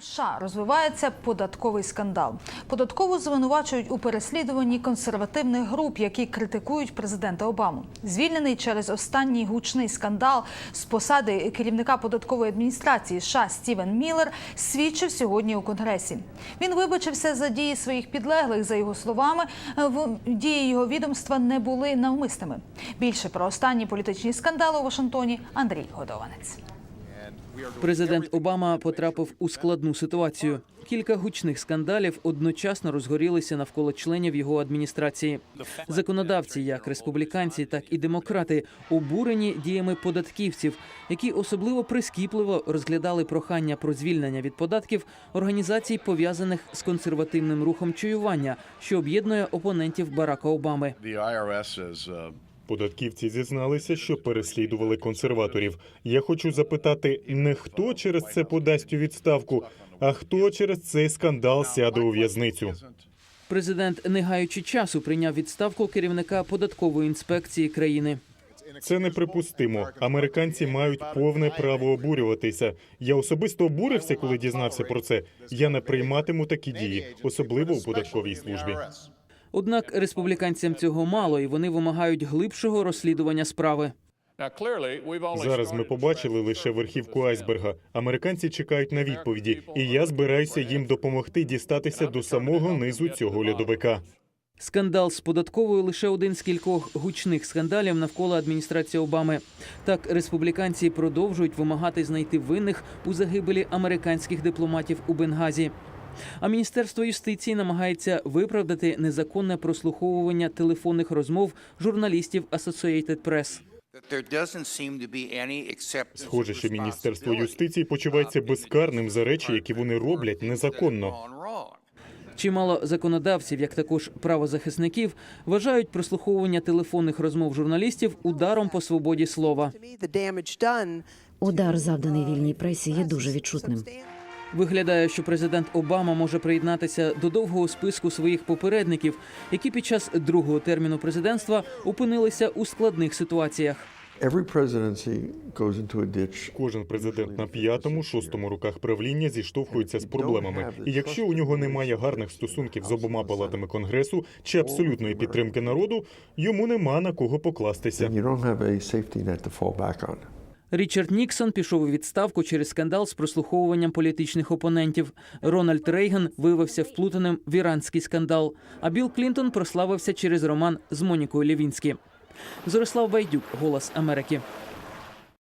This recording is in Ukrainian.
У США розвивається податковий скандал. Податково звинувачують у переслідуванні консервативних груп, які критикують президента Обаму. Звільнений через останній гучний скандал з посади керівника податкової адміністрації США Стівен Міллер свідчив сьогодні у конгресі. Він вибачився за дії своїх підлеглих. За його словами, в дії його відомства не були навмисними. Більше про останні політичні скандали у Вашингтоні Андрій Годованець. Президент Обама потрапив у складну ситуацію. Кілька гучних скандалів одночасно розгорілися навколо членів його адміністрації. Законодавці, як республіканці, так і демократи, обурені діями податківців, які особливо прискіпливо розглядали прохання про звільнення від податків організацій, пов'язаних з консервативним рухом чуювання, що об'єднує опонентів Барака Обами. Податківці зізналися, що переслідували консерваторів. Я хочу запитати, не хто через це подасть у відставку, а хто через цей скандал сяде у в'язницю. Президент, не гаючи часу, прийняв відставку керівника податкової інспекції країни. Це неприпустимо. Американці мають повне право обурюватися. Я особисто обурився, коли дізнався про це. Я не прийматиму такі дії, особливо у податковій службі. Однак республіканцям цього мало, і вони вимагають глибшого розслідування справи. Зараз ми побачили лише верхівку айсберга. Американці чекають на відповіді, і я збираюся їм допомогти дістатися до самого низу цього льодовика. Скандал з податковою лише один з кількох гучних скандалів навколо адміністрації Обами. Так, республіканці продовжують вимагати знайти винних у загибелі американських дипломатів у Бенгазі. А міністерство юстиції намагається виправдати незаконне прослуховування телефонних розмов журналістів Associated Press. Схоже, що міністерство юстиції почувається безкарним за речі, які вони роблять незаконно. Чимало законодавців, як також правозахисників, вважають прослуховування телефонних розмов журналістів ударом по свободі слова. Удар, завданий вільній пресі, є дуже відчутним. Виглядає, що президент Обама може приєднатися до довгого списку своїх попередників, які під час другого терміну президентства опинилися у складних ситуаціях. Кожен президент на п'ятому, шостому руках правління зіштовхується з проблемами. І якщо у нього немає гарних стосунків з обома палатами конгресу чи абсолютної підтримки народу, йому нема на кого покластися. Річард Ніксон пішов у відставку через скандал з прослуховуванням політичних опонентів. Рональд Рейган виявився вплутаним в іранський скандал. А Білл Клінтон прославився через роман з Монікою Лівінські. Зорислав Байдюк, Голос Америки.